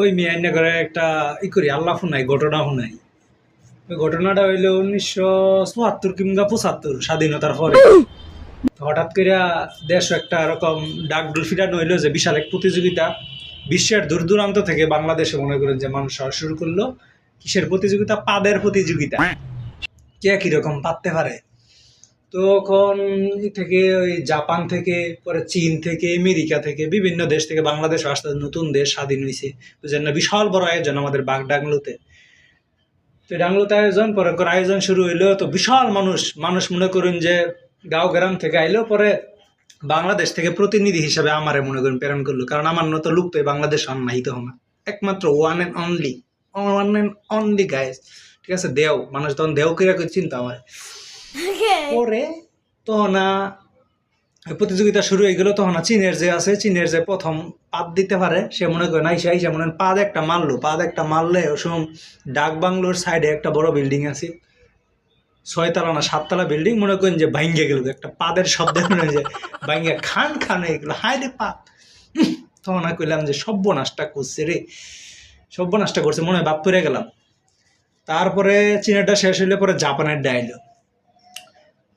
ওই মিয়ান্না করে একটা ই করি, আল্লাহ শুনাই, ঘটনা শুনাই। ওই ঘটনাটা হইল উনিশশো চুয়াত্তর কিংবা পঁচাত্তর, স্বাধীনতার পরে। হঠাৎ করে দেশ একটা এরকম ডাক ডুলফিটানো হইল যে বিশাল এক প্রতিযোগিতা। বিশ্বের দূর দূরান্ত থেকে বাংলাদেশে মনে করেন যে মানুষ শুরু করল। কিসের প্রতিযোগিতা? পাদের প্রতিযোগিতা। কে কীরকম পারতে পারে? তখন থেকে ওই জাপান থেকে, পরে চীন থেকে, আমেরিকা থেকে, বিভিন্ন দেশ থেকে বাংলাদেশ আসতে নতুন দেশ স্বাধীন হয়েছে বুঝলেন না? বিশাল বড় আয়োজন আমাদের বাগ ডাংলোতে। তো ডাংলোতে আয়োজন, পরে আয়োজন শুরু হইল, তো বিশাল মানুষ মানুষ মনে করুন যে গাঁও গ্রাম থেকে আইলেও পরে বাংলাদেশ থেকে প্রতিনিধি হিসাবে আমারে মনে করেন প্রেরণ করল। কারণ আমার মতো লোক তো এই বাংলাদেশ অন্যাহিত হনা একমাত্র one and only one and only guys ঠিক আছে? দেও মানুষ তখন দেও কিরা করে চিন্তা হয় পরে তখন প্রতিযোগিতা শুরু হয়ে গেল তখন চীনের যে আছে, চীনের যে প্রথম পাত দিতে পারে, সে মনে করে, না আইসা আইসা মনে পাদ একটা মারলো, পাদ একটা মারলে ওই সময় ডাক বাংলোর সাইডে একটা বড় বিল্ডিং আছে। ছয়তলা না সাততলা বিল্ডিং, মনে করেন যে ভাঙ্গে গেল, একটা পাদের শব্দ মনে যে ভাঙ্গে খান খান হয়ে গেলো, হায় রে পাত তখন কইলাম যে সর্বনাশটা করছে রে সর্বনাশটা করছে, মনে হয় বাপ পরে গেলাম। তারপরে চীনেরটা শেষ হইলে পরে জাপানের ডাইলো।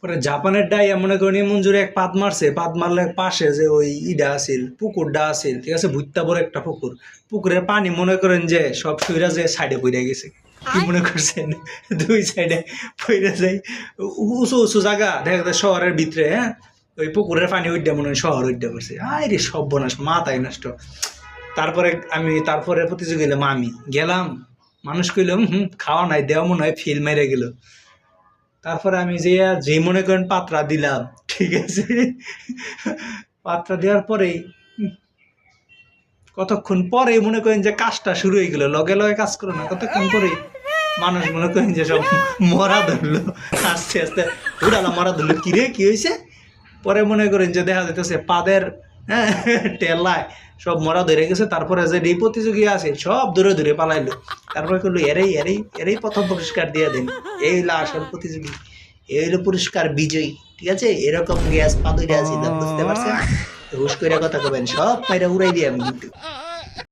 পরে জাপানের ডাই মনে করেন এমন জোরে এক পাত মারছে পাত মারলে পাশে যে ওই ইডা আছিল পুকুরটা আছিল ঠিক আছে? ভুট্টা বড় একটা পুকুর। পুকুরের পানি মনে করেন যে সব সুইরা যে সাইডে পড়ে গেছে। কি মনে করছেন? দুই সাইডে পড়ে যায়। উঁচু উঁচু জায়গা দেখা যায় শহরের ভিতরে হ্যাঁ? ওই পুকুরের পানি উঠে মনে হয় শহর উঠে করছে। আয় রে সর্বনাশ মাথায় নষ্ট। তারপরে আমি তারপরে প্রতিযোগী গেলাম আমি। গেলাম মানুষ কইলাম হুম খাওয়া নাই দেওয়া মনে হয় ফিল মেরে গেল। তারপরে আমি যে যে মনে করেন পাত্রা দিলাম, ঠিক আছে? পাত্রা দেওয়ার পরেই কতক্ষণ পরে মনে করেন যে কাজটা শুরু হয়ে গেল, লগে লগে কাজ করো না, কতক্ষণ পরে মানুষ মনে করেন যে সব মরা ধরলো, আস্তে আস্তে উড়ালা, মরা ধরলো। কিরে, কি হয়েছে? পরে মনে করেন যে দেখা যেতেছে পাদের হ্যাঁ, টেলায় সব মরা ধরে গেছে তারপরে যে এই প্রতিযোগী আছে সব ধরে ধরে পালাইলো। তারপরে করল এরেই এরেই এরেই প্রথম পুরস্কার দিয়ে দেন। এই হলো আসল প্রতিযোগী। এই হলো পুরস্কার বিজয়ী ঠিক আছে? এরকম গ্যাস পাদুরে আছি বুঝতে পারছেন? হুশ করে কথা কবেন সব পাইরা উড়াই দিয়ে আমি কিন্তু।